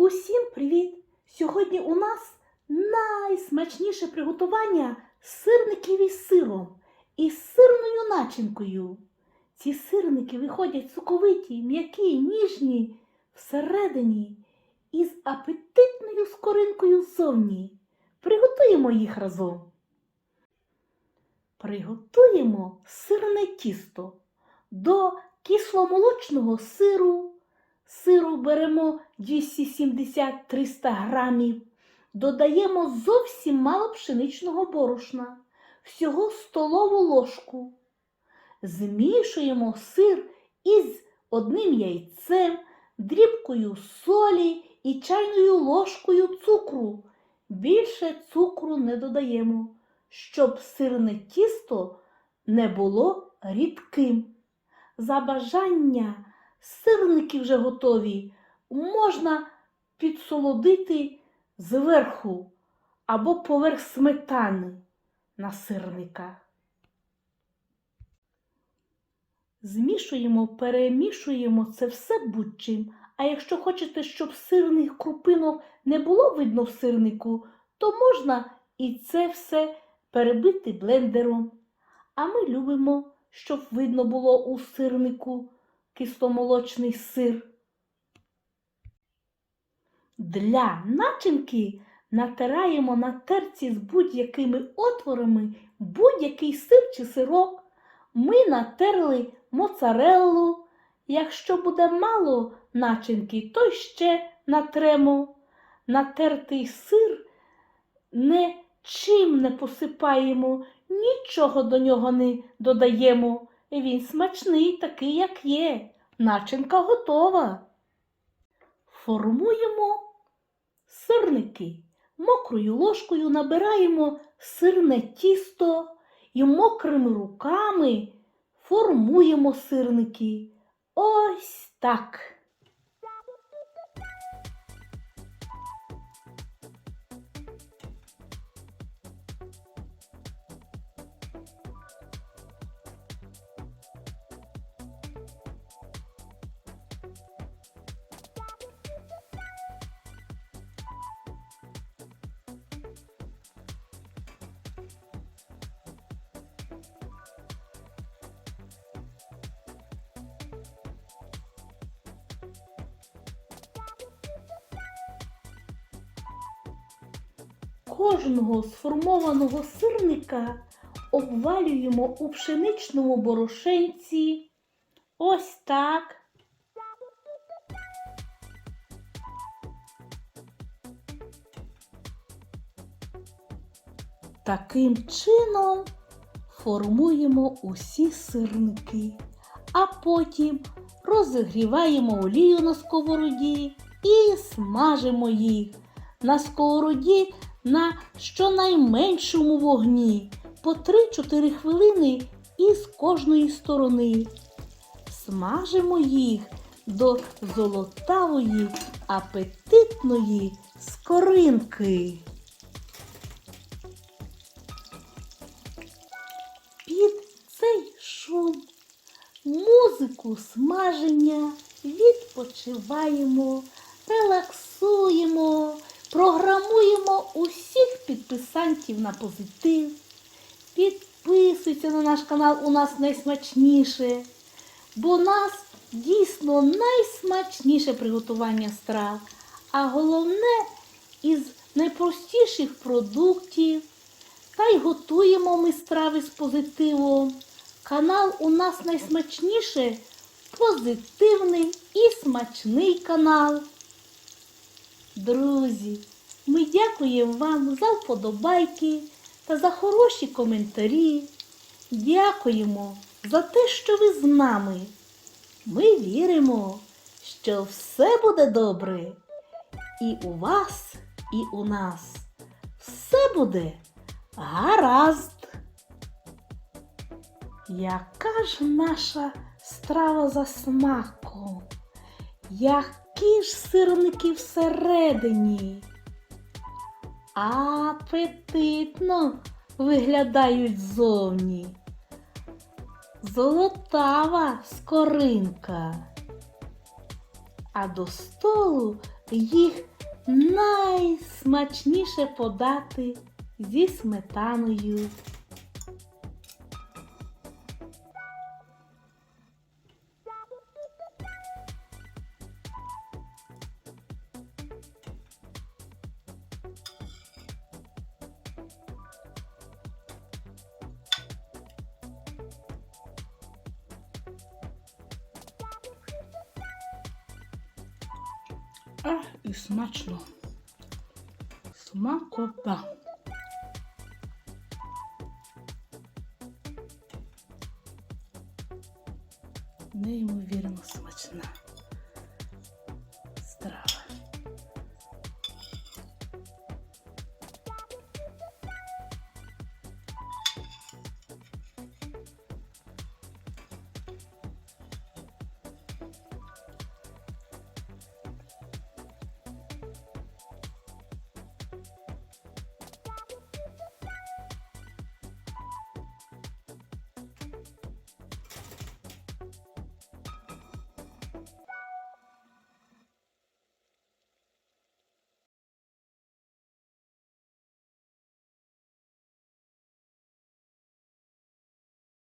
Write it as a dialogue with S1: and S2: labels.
S1: Усім привіт! Сьогодні у нас найсмачніше приготування сирників із сиром і сирною начинкою. Ці сирники виходять соковиті, м'які, ніжні всередині і з апетитною скоринкою ззовні. Приготуємо їх разом. Приготуємо сирне тісто. До кисломолочного сиру Сиру беремо 270-300 грамів. Додаємо зовсім мало пшеничного борошна, всього столову ложку. Змішуємо сир із одним яйцем, дрібкою солі і чайною ложкою цукру. Більше цукру не додаємо, щоб сирне тісто не було рідким. За бажання сирники вже готові. Можна підсолодити зверху або поверх сметани на сирниках. Змішуємо, перемішуємо це все будь-чим. А якщо хочете, щоб сирних крупинок не було видно в сирнику, то можна і це все перебити блендером. А ми любимо, щоб видно було у сирнику кисломолочний сир. Для начинки натираємо на терці з будь-якими отворами будь-який сир чи сирок. Ми натерли моцареллу. Якщо буде мало начинки, то ще натремо. Натертий сир нічим не посипаємо, нічого до нього не додаємо. Він смачний, такий, як є. Начинка готова. Формуємо сирники. Мокрою ложкою набираємо сирне тісто і мокрими руками формуємо сирники. Ось так. Кожного сформованого сирника обвалюємо у пшеничному борошенці. Ось так. Таким чином формуємо усі сирники, а потім розігріваємо олію на сковороді і смажимо їх на сковороді на щонайменшому вогні по 3-4 хвилини із кожної сторони. Смажимо їх до золотавої апетитної скоринки. Під цей шум, музику смаження відпочиваємо, релаксуємо, програмуємо усіх підписантів на позитив. Підписуйся на наш канал у нас найсмачніше, бо у нас дійсно найсмачніше приготування страв, а головне із найпростіших продуктів. Та й готуємо ми страви з позитивом. Канал у нас найсмачніше позитивний і смачний канал. Друзі, ми дякуємо вам за вподобайки та за хороші коментарі. Дякуємо за те, що ви з нами. Ми віримо, що все буде добре. І у вас, і у нас. Все буде гаразд. Яка ж наша страва за смаком? Які ж сирники всередині? Апетитно виглядають ззовні. Золотава скоринка. А до столу їх найсмачніше подати зі сметаною.
S2: А, і смачно. Смакота. Неймовірно смачна.